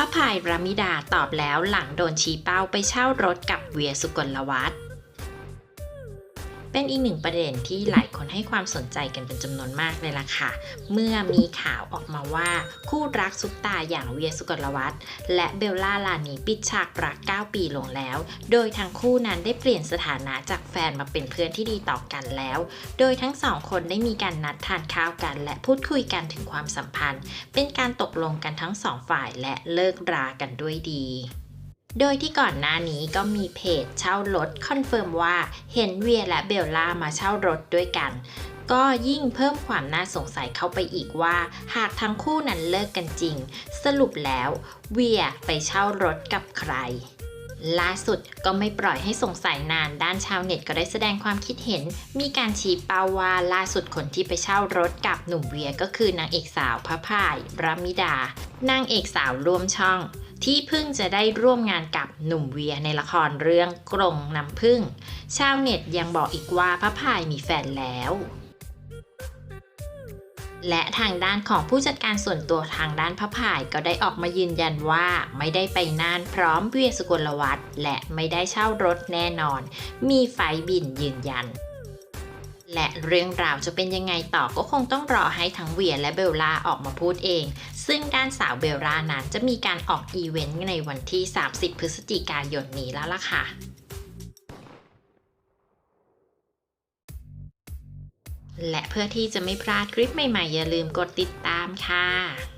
พระพายรามิดาตอบแล้วหลังโดนชี้เป้าไปเช่ารถกับเวียสุกลวัฒน์ เป็นอีกหนึ่งประเด็นที่หลายคนให้ความสนใจกันเป็นจำนวนมากเลยล่ะค่ะ เมื่อมีข่าวออกมาว่า คู่รักซุปตาอย่างเวียสุกลวัฒน์และเบลล่าลานีปิดฉากรัก 9 ปีลงแล้ว โดยทั้งคู่นั้นได้เปลี่ยนสถานะจากแฟนมาเป็นเพื่อนที่ดีต่อกันแล้ว โดยทั้งสองคนได้มีการนัดทานข้าวกัน และพูดคุยกันถึงความสัมพันธ์ เป็นการตกลงกันทั้งสองฝ่ายและเลิกรากันด้วยดี โดยที่ก่อนหน้านี้ก็มีเพจเช่ารถคอนเฟิร์มว่าเห็นเวียและเบลล่ามาเช่ารถด้วยกัน ก็ยิ่งเพิ่มความน่าสงสัยเข้าไปอีกว่า หากทั้งคู่นั้นเลิกกันจริง สรุปแล้วเวียไปเช่ารถกับใครล่าสุดก็ไม่ปล่อยให้สงสัยนานด้านชาวเน็ตก็ได้แสดงความคิดเห็น มีการชี้เป้าว่าล่าสุดคนที่ไปเช่ารถกับหนุ่มเวียก็คือนางเอกสาวพระพาย รามิดา นางเอกสาวร่วมช่อง ที่เพิ่งจะได้ร่วมงานกับหนุ่มเวียในละครเรื่องกรงน้ำพึ่ง ชาวเน็ตยังบอกอีกว่าพระพายมีแฟนแล้ว และทางด้านของผู้จัดการส่วนตัวทางด้านพระพายก็ได้ออกมายืนยันว่าไม่ได้ไปน่านพร้อมเวียสุกลวัฒน์และไม่ได้เช่ารถแน่นอน มีไฟบินยืนยัน และเรื่องราวจะเป็นยังไงต่อก็คงต้องรอให้ทั้งเวียและเบลล่าออกมาพูดเอง ซึ่งด้านสาวเบลล่านั้นจะมีการออกอีเวนต์ในวันที่ 30 พฤศจิกายนนี้แล้วล่ะค่ะและเพื่อที่จะไม่พลาดคลิปใหม่ๆ อย่าลืมกดติดตามค่ะ